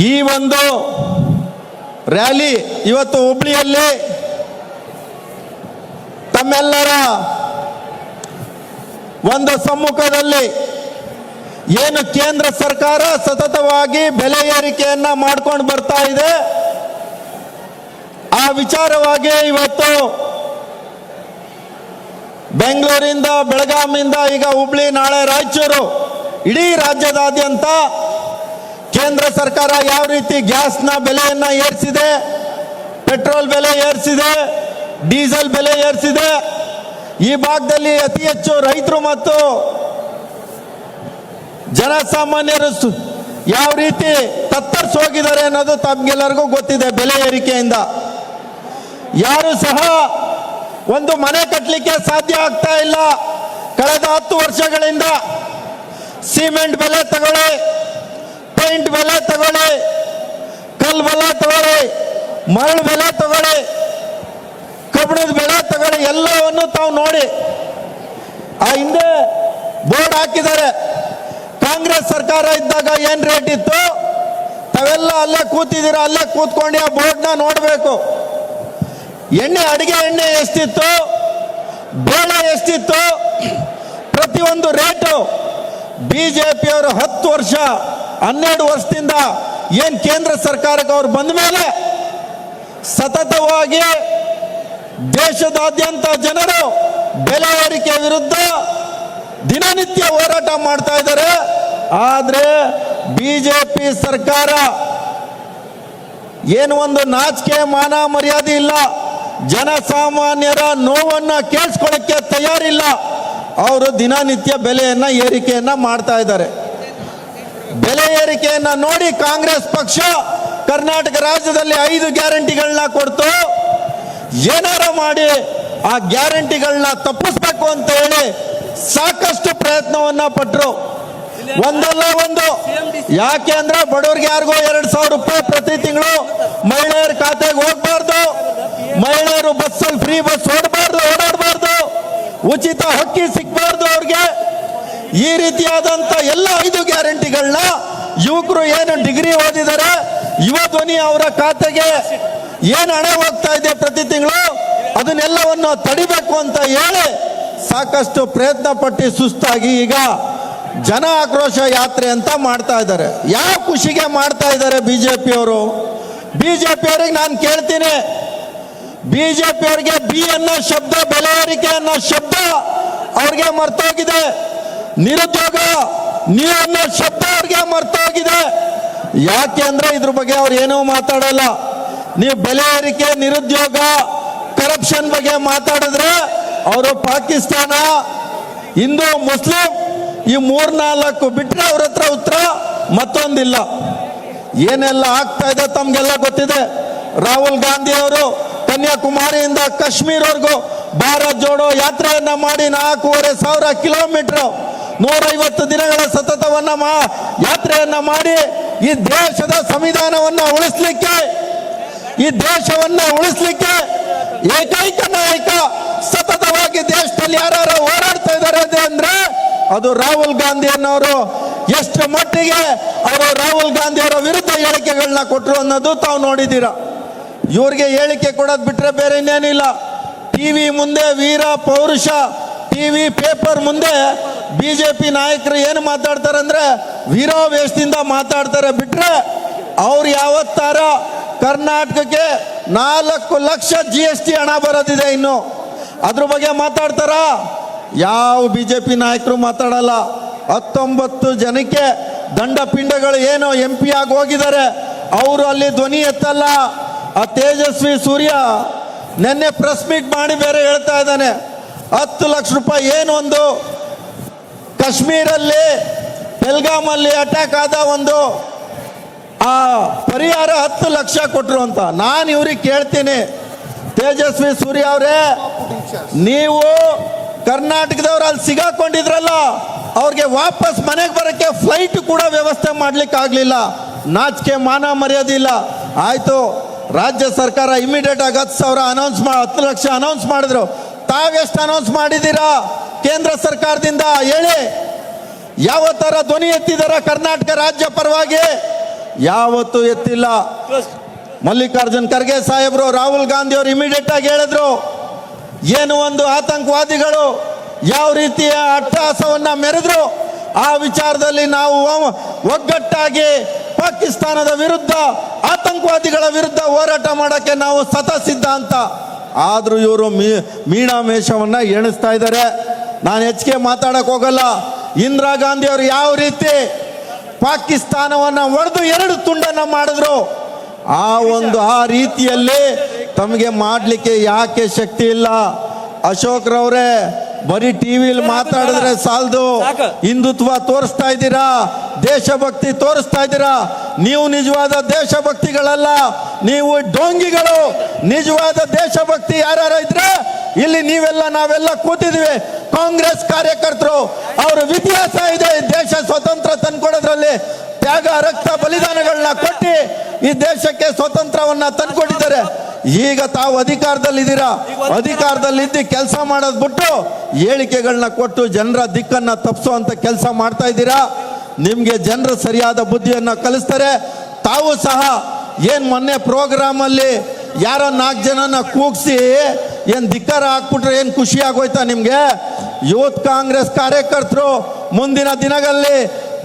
ಈ ಒಂದು ರ್ಯಾಲಿ ಇವತ್ತು ಹುಬ್ಳಿಯಲ್ಲಿ ತಮ್ಮೆಲ್ಲರ ಒಂದು ಸಮ್ಮುಖದಲ್ಲಿ ಏನು ಕೇಂದ್ರ ಸರ್ಕಾರ ಸತತವಾಗಿ ಬೆಲೆ ಏರಿಕೆಯನ್ನ ಮಾಡ್ಕೊಂಡು ಬರ್ತಾ ಇದೆ, ಆ ವಿಚಾರವಾಗಿ ಇವತ್ತು ಬೆಂಗಳೂರಿಂದ ಬೆಳಗಾವಿಯಿಂದ ಈಗ ಹುಬ್ಳಿ, ನಾಳೆ ರಾಯಚೂರು, ಇಡೀ ರಾಜ್ಯದಾದ್ಯಂತ ಕೇಂದ್ರ ಸರ್ಕಾರ ಯಾವ ರೀತಿ ಗ್ಯಾಸ್ನ ಬೆಲೆಯನ್ನ ಏರಿಸಿದೆ, ಪೆಟ್ರೋಲ್ ಬೆಲೆ ಏರಿಸಿದೆ, ಡೀಸೆಲ್ ಬೆಲೆ ಏರಿಸಿದೆ, ಈ ಭಾಗದಲ್ಲಿ ಅತಿ ಹೆಚ್ಚು ರೈತರು ಮತ್ತು ಜನಸಾಮಾನ್ಯರು ಯಾವ ರೀತಿ ತತ್ತರಿಸಿ ಹೋಗಿದ್ದಾರೆ ಅನ್ನೋದು ತಮ್ಗೆಲ್ಲರಿಗೂ ಗೊತ್ತಿದೆ ಬೆಲೆ ಏರಿಕೆಯಿಂದ. ಯಾರು ಸಹ ಒಂದು ಮನೆ ಕಟ್ಟಲಿಕ್ಕೆ ಸಾಧ್ಯ ಆಗ್ತಾ ಇಲ್ಲ. ಕಳೆದ ಹತ್ತು ವರ್ಷಗಳಿಂದ ಸಿಮೆಂಟ್ ಬೆಲೆ ತಗೊಳ್ಳಿ ಪೇಂಟ್ ಬೆಲೆ ತಗೊಳ್ಳಿ ಕಲ್ಲು ಬೆಲೆ ತಗೊಳ್ಳಿ, ಮರಳು ಬೆಲೆ ತಗೊಳ್ಳಿ, ಕಬ್ಬಿಣದ ಬೆಲೆ ತಗೊಳ್ಳಿ, ಎಲ್ಲವನ್ನು ತಾವು ನೋಡಿ. ಆ ಹಿಂದೆ ಬೋರ್ಡ್ ಹಾಕಿದ್ದಾರೆ, ಕಾಂಗ್ರೆಸ್ ಸರ್ಕಾರ ಇದ್ದಾಗ ಏನ್ ರೇಟ್ ಇತ್ತು? ತಾವೆಲ್ಲ ಅಲ್ಲೇ ಕೂತಿದ್ದೀರಾ, ಅಲ್ಲೇ ಕೂತ್ಕೊಂಡು ಆ ಬೋರ್ಡ್ನ ನೋಡಬೇಕು. ಎಣ್ಣೆ, ಅಡಿಗೆ ಎಣ್ಣೆ ಎಷ್ಟಿತ್ತು? ಬೇಳೆ ಎಷ್ಟಿತ್ತು? ಪ್ರತಿಯೊಂದು ರೇಟು. ಬಿ ಜೆ ಹತ್ತು ವರ್ಷ ಹನ್ನೆರಡು ವರ್ಷದಿಂದ ಏನು ಕೇಂದ್ರ ಸರ್ಕಾರಕ್ಕೆ ಅವ್ರು ಬಂದ ಮೇಲೆ ಸತತವಾಗಿ ದೇಶದಾದ್ಯಂತ ಜನರು ಬೆಲೆ ಏರಿಕೆ ವಿರುದ್ಧ ದಿನನಿತ್ಯ ಹೋರಾಟ ಮಾಡ್ತಾ ಇದ್ದಾರೆ. ಆದರೆ ಬಿಜೆಪಿ ಸರ್ಕಾರ ಏನು ಒಂದು ನಾಚಿಕೆ ಮಾನ ಮರ್ಯಾದೆ ಇಲ್ಲ. ಜನಸಾಮಾನ್ಯರ ನೋವನ್ನ ಕೇಳಿಸ್ಕೊಳಕ್ಕೆ ತಯಾರಿಲ್ಲ. ಅವರು ದಿನನಿತ್ಯ ಬೆಲೆಯನ್ನ, ಏರಿಕೆಯನ್ನ ಮಾಡ್ತಾ ಇದ್ದಾರೆ. ಬೆಲೆ ಏರಿಕೆಯನ್ನ ನೋಡಿ ಕಾಂಗ್ರೆಸ್ ಪಕ್ಷ ಕರ್ನಾಟಕ ರಾಜ್ಯದಲ್ಲಿ ಐದು ಗ್ಯಾರಂಟಿಗಳನ್ನ ಕೊಡ್ತು. ಏನಾರ ಮಾಡಿ ಆ ಗ್ಯಾರಂಟಿಗಳನ್ನ ತಪ್ಪಿಸ್ಬೇಕು ಅಂತ ಹೇಳಿ ಸಾಕಷ್ಟು ಪ್ರಯತ್ನವನ್ನ ಪಟ್ರು. ಒಂದಲ್ಲ ಒಂದು. ಯಾಕೆ ಅಂದ್ರೆ ಬಡವರಿಗೆ ಯಾರಿಗೋ ಎರಡ್ ಸಾವಿರ ರೂಪಾಯಿ ಪ್ರತಿ ತಿಂಗಳು ಮಹಿಳೆಯರ ಖಾತೆಗೆ ಹೋಗ್ಬಾರ್ದು. ಮಹಿಳೆಯರು ಬಸ್ಸಲ್ಲಿ ಫ್ರೀ ಬಸ್ ಓಡಬಾರ್ದು, ಓಡಾಡಬಾರ್ದು. ಉಚಿತ ಹಕ್ಕಿ ಸಿಗ್ಬಾರ್ದು ಅವ್ರಿಗೆ. ಈ ರೀತಿಯಾದಂತ ಎಲ್ಲ ಐದು ಗ್ಯಾರಂಟಿಗಳನ್ನ ಯುವಕರು ಏನು ಡಿಗ್ರಿ ಓದಿದ್ದಾರೆ ಯುವ ಧ್ವನಿ ಅವರ ಖಾತೆಗೆ ಏನು ಹಣ ಹೋಗ್ತಾ ಇದೆ ಪ್ರತಿ ತಿಂಗಳು, ಅದನ್ನೆಲ್ಲವನ್ನು ತಡಿಬೇಕು ಅಂತ ಹೇಳಿ ಸಾಕಷ್ಟು ಪ್ರಯತ್ನ ಪಟ್ಟು ಸುಸ್ತಾಗಿ ಈಗ ಜನ ಆಕ್ರೋಶ ಯಾತ್ರೆ ಅಂತ ಮಾಡ್ತಾ ಇದ್ದಾರೆ. ಯಾವ ಖುಷಿಗೆ ಮಾಡ್ತಾ ಇದ್ದಾರೆ ಬಿಜೆಪಿಯವರು? ಬಿಜೆಪಿಯವರಿಗೆ ನಾನು ಕೇಳ್ತೀನಿ. ಬಿಜೆಪಿ ಪಿಯವ್ರಿಗೆ ಬಿ ಅನ್ನೋ ಶಬ್ದ, ಬೆಲೆ ಏರಿಕೆ ಅನ್ನೋ ಶಬ್ದ ಅವ್ರಿಗೆ ಮರ್ತೋಗಿದೆ. ನಿರುದ್ಯೋಗ, ನೀವು ಅನ್ನೋ ಶಬ್ದ ಅವ್ರಿಗೆ ಮರ್ತೋಗಿದೆ ಯಾಕೆ ಅಂದ್ರೆ ಇದ್ರ ಬಗ್ಗೆ ಅವ್ರು ಏನೂ ಮಾತಾಡಲ್ಲ. ನೀವು ಬೆಲೆ ಏರಿಕೆ, ನಿರುದ್ಯೋಗ ಕರಪ್ಷನ್ ಬಗ್ಗೆ ಮಾತಾಡಿದ್ರೆ ಅವರು ಪಾಕಿಸ್ತಾನ, ಹಿಂದೂ, ಮುಸ್ಲಿಂ ಈ ಮೂರ್ನಾಲ್ಕು ಬಿಟ್ರೆ ಅವ್ರ ಹತ್ರ ಉತ್ತರ ಮತ್ತೊಂದಿಲ್ಲ. ಏನೆಲ್ಲ ಆಗ್ತಾ ಇದೆ ತಮ್ಗೆಲ್ಲ ಗೊತ್ತಿದೆ. ರಾಹುಲ್ ಗಾಂಧಿ ಅವರು ಕನ್ಯಾಕುಮಾರಿಯಿಂದ ಕಾಶ್ಮೀರ್ವರೆಗೂ ಭಾರತ್ ಜೋಡೋ ಯಾತ್ರೆಯನ್ನ ಮಾಡಿ ನಾಲ್ಕೂವರೆ ಸಾವಿರ ಕಿಲೋಮೀಟರ್ ನೂರೈವತ್ತು ದಿನಗಳ ಸತತವನ್ನ ಯಾತ್ರೆಯನ್ನ ಮಾಡಿ ಈ ದೇಶದ ಸಂವಿಧಾನವನ್ನ ಉಳಿಸ್ಲಿಕ್ಕೆ, ಈ ದೇಶವನ್ನ ಉಳಿಸ್ಲಿಕ್ಕೆ ಏಕೈಕ ನಾಯಕ ಸತತವಾಗಿ ದೇಶದಲ್ಲಿ ಯಾರು ಹೋರಾಡ್ತಾ ಇದ್ದಾರೆ ಅಂದ್ರೆ ಅದು ರಾಹುಲ್ ಗಾಂಧಿ ಅನ್ನೋರು. ಎಷ್ಟು ಮಟ್ಟಿಗೆ ಅವರು ರಾಹುಲ್ ಗಾಂಧಿ ಅವರ ವಿರುದ್ಧ ಹೇಳಿಕೆಗಳನ್ನ ಕೊಟ್ಟರು ಅನ್ನೋದು ತಾವು ನೋಡಿದ್ದೀರಾ. ಇವ್ರಿಗೆ ಹೇಳಿಕೆ ಕೊಡೋದು ಬಿಟ್ರೆ ಬೇರೆ ಇನ್ನೇನಿಲ್ಲ. ಟಿವಿ ಮುಂದೆ ವೀರ ಪೌರುಷ, ಟಿವಿ ಪೇಪರ್ ಮುಂದೆ ಬಿಜೆಪಿ ನಾಯಕರು ಏನು ಮಾತಾಡ್ತಾರೆ ಅಂದ್ರೆ ವೀರಾವೇಶದಿಂದ ಮಾತಾಡ್ತಾರೆ ಬಿಟ್ರೆ ಅವ್ರು ಯಾವತ್ತಾರ ಕರ್ನಾಟಕಕ್ಕೆ ನಾಲ್ಕು ಲಕ್ಷ ಜಿ ಎಸ್ ಟಿ ಹಣ ಬರೋದಿದೆ ಇನ್ನು. ಅದ್ರ ಬಗ್ಗೆ ಮಾತಾಡ್ತಾರ? ಯಾವ ಬಿಜೆಪಿ ನಾಯಕರು ಮಾತಾಡಲ್ಲ. ಹತ್ತೊಂಬತ್ತು ಜನಕ್ಕೆ ದಂಡ ಪಿಂಡಗಳು ಏನು ಎಂ ಪಿ ಆಗಿ ಹೋಗಿದ್ದಾರೆ. ಅವರು ಅಲ್ಲಿ ಧ್ವನಿ ಎತ್ತಲ್ಲ. ಆ ತೇಜಸ್ವಿ ಸೂರ್ಯ ನಿನ್ನೆ ಪ್ರೆಸ್ ಮೀಟ್ ಮಾಡಿ ಬೇರೆ ಹೇಳ್ತಾ ಇದ್ದಾನೆ. ಹತ್ತು ಲಕ್ಷ ರೂಪಾಯಿ ಏನು ಒಂದು? ಕಾಶ್ಮೀರಲ್ಲಿ ಬೆಲ್ಗಾಮಲ್ಲಿ ಅಟ್ಯಾಕ್ ಆದ ಒಂದು, ಆ, ಪರಿಹಾರ ಹತ್ತು ಲಕ್ಷ ಕೊಟ್ಟರು ಅಂತ. ನಾನು ಇವ್ರಿಗೆ ಕೇಳ್ತೀನಿ. ತೇಜಸ್ವಿ ಸೂರ್ಯ ಅವರೇ, ನೀವು ಕರ್ನಾಟಕದವ್ರು ಅಲ್ಲಿ ಸಿಗಾಕೊಂಡಿದ್ರಲ್ಲ, ಅವ್ರಿಗೆ ವಾಪಸ್ ಮನೆಗೆ ಬರೋಕ್ಕೆ ಫ್ಲೈಟ್ ಕೂಡ ವ್ಯವಸ್ಥೆ ಮಾಡ್ಲಿಕ್ಕೆ ಆಗಲಿಲ್ಲ. ನಾಚಿಕೆ, ಮಾನ ಮರ್ಯಾದೆ ಇಲ್ಲ. ಆಯ್ತು, ರಾಜ್ಯ ಸರ್ಕಾರ ಇಮಿಡಿಯೇಟ್ ಆಗಿ ಹತ್ತು ಸಾವಿರ ಅನೌನ್ಸ್ ಮಾ ಹತ್ತು ಲಕ್ಷ ಅನೌನ್ಸ್ ಮಾಡಿದ್ರು. ತಾವೆಷ್ಟು ಅನೌನ್ಸ್ ಮಾಡಿದ್ದೀರಾ? ಕೇಂದ್ರ ಸರ್ಕಾರದಿಂದ ಹೇಳಿ ಯಾವ ತರ ಧ್ವನಿ ಎತ್ತಿದಾರ ಕರ್ನಾಟಕ ರಾಜ್ಯ ಪರವಾಗಿ ಯಾವತ್ತೂ ಎತ್ತಿಲ್ಲ. ಮಲ್ಲಿಕಾರ್ಜುನ್ ಖರ್ಗೆ ಸಾಹೇಬ್ರು, ರಾಹುಲ್ ಗಾಂಧಿ ಅವರು ಇಮಿಡಿಯೇಟ್ ಆಗಿ ಹೇಳಿದ್ರು, ಏನು ಒಂದು ಆತಂಕವಾದಿಗಳು ಯಾವ ರೀತಿಯ ಅಟ್ಟಹಾಸವನ್ನ ಮೆರೆದ್ರು, ಆ ವಿಚಾರದಲ್ಲಿ ನಾವು ಒಗ್ಗಟ್ಟಾಗಿ ಪಾಕಿಸ್ತಾನದ ವಿರುದ್ಧ, ಆತಂಕವಾದಿಗಳ ವಿರುದ್ಧ ಹೋರಾಟ ಮಾಡೋಕ್ಕೆ ನಾವು ಸತಸಿದ್ಧ ಅಂತ. ಆದರೂ ಇವರು ಮೀ ಮೀಣಾಮೇಷವನ್ನ ಎಣಿಸ್ತಾ ಇದ್ದಾರೆ. ನಾನು ಹೆಚ್ಚಿಗೆ ಮಾತಾಡಕ್ ಹೋಗಲ್ಲ. ಇಂದಿರಾ ಗಾಂಧಿ ಅವರು ಯಾವ ರೀತಿ ಪಾಕಿಸ್ತಾನವನ್ನ ಒಡೆದು ಎರಡು ತುಂಡನ್ನ ಮಾಡಿದ್ರು ಆ ಒಂದು ಆ ರೀತಿಯಲ್ಲಿ ತಮಗೆ ಮಾಡಲಿಕ್ಕೆ ಯಾಕೆ ಶಕ್ತಿ ಇಲ್ಲ? ಅಶೋಕ್ ರವ್ರೆ ಬರೀ ಟಿವಿಲಿ ಮಾತಾಡಿದ್ರೆ ಸಾಲದು. ಹಿಂದುತ್ವ ತೋರಿಸ್ತಾ ಇದ್ದೀರಾ? ದೇಶಭಕ್ತಿ ತೋರಿಸ್ತಾ ಇದ್ದೀರಾ? ನೀವು ನಿಜವಾದ ದೇಶಭಕ್ತಿಗಳಲ್ಲ ನೀವು ಡೋಂಗಿಗಳು. ನಿಜವಾದ ದೇಶಭಕ್ತಿ ಯಾರ್ಯಾರ ಇದ್ರೆ ಇಲ್ಲಿ ನೀವೆಲ್ಲ ನಾವೆಲ್ಲ ಕೂತಿದ್ವಿ. ಕಾಂಗ್ರೆಸ್ ಕಾರ್ಯಕರ್ತರು, ಅವರ ಇತಿಹಾಸ ಇದೆ, ದೇಶ ಸ್ವತಂತ್ರ ತಂದ್ಕೊಡೋದ್ರಲ್ಲಿ ತ್ಯಾಗ, ರಕ್ತ ಬಲಿದಾನಗಳನ್ನ ಕೊಟ್ಟಿ ಈ ದೇಶಕ್ಕೆ ಸ್ವತಂತ್ರವನ್ನ ತಂದ್ಕೊಟ್ಟಿದ್ದಾರೆ. ಈಗ ತಾವು ಅಧಿಕಾರದಲ್ಲಿದ್ದೀರ? ಅಧಿಕಾರದಲ್ಲಿ ಇದ್ದು ಕೆಲಸ ಮಾಡೋದ್ ಬಿಟ್ಟು ಹೇಳಿಕೆಗಳನ್ನ ಕೊಟ್ಟು ಜನರ ದಿಕ್ಕನ್ನ ತಪ್ಪಿಸುವಂತ ಕೆಲಸ ಮಾಡ್ತಾ ಇದ್ದೀರಾ? ನಿಮ್ಗೆ ಜನರು ಸರಿಯಾದ ಬುದ್ಧಿಯನ್ನ ಕಲಿಸ್ತಾರೆ. ತಾವು ಸಹ ಏನ್ ಮೊನ್ನೆ ಪ್ರೋಗ್ರಾಮ್ ಅಲ್ಲಿ ಯಾರೋ ನಾಲ್ಕು ಜನನ ಕೂಗ್ಸಿ ಏನ್ ಧಿಕ್ಕಾರ ಹಾಕ್ಬಿಟ್ರೆ ಏನ್ ಖುಷಿ ಆಗೋಯ್ತಾ ನಿಮಗೆ? ಯೂತ್ ಕಾಂಗ್ರೆಸ್ ಕಾರ್ಯಕರ್ತರು ಮುಂದಿನ ದಿನಗಳಲ್ಲಿ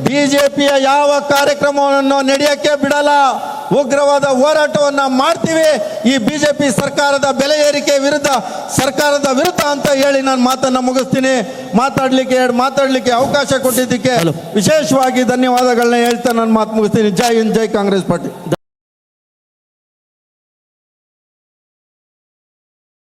ಬಿಜೆಪಿಯ ಯಾವ ಕಾರ್ಯಕ್ರಮವನ್ನು ನಡೆಯಕ್ಕೆ ಬಿಡಲ್ಲ ಉಗ್ರವಾದ ಹೋರಾಟವನ್ನ ಮಾಡ್ತೀವಿ ಈ ಬಿಜೆಪಿ ಸರ್ಕಾರದ ಬೆಲೆ ಏರಿಕೆ ವಿರುದ್ಧ ಸರ್ಕಾರದ ವಿರುದ್ಧ ಅಂತ ಹೇಳಿ ನಾನು ಮಾತನ್ನ ಮುಗಿಸ್ತೀನಿ. ಮಾತಾಡ್ಲಿಕ್ಕೆ ಎರಡು ಮಾತಾಡಲಿಕ್ಕೆ ಅವಕಾಶ ಕೊಟ್ಟಿದ್ದಕ್ಕೆ ವಿಶೇಷವಾಗಿ ಧನ್ಯವಾದಗಳನ್ನ ಹೇಳ್ತಾ ನಾನು ಮಾತು ಮುಗಿಸ್ತೀನಿ. Jai Hind Jai Congress party.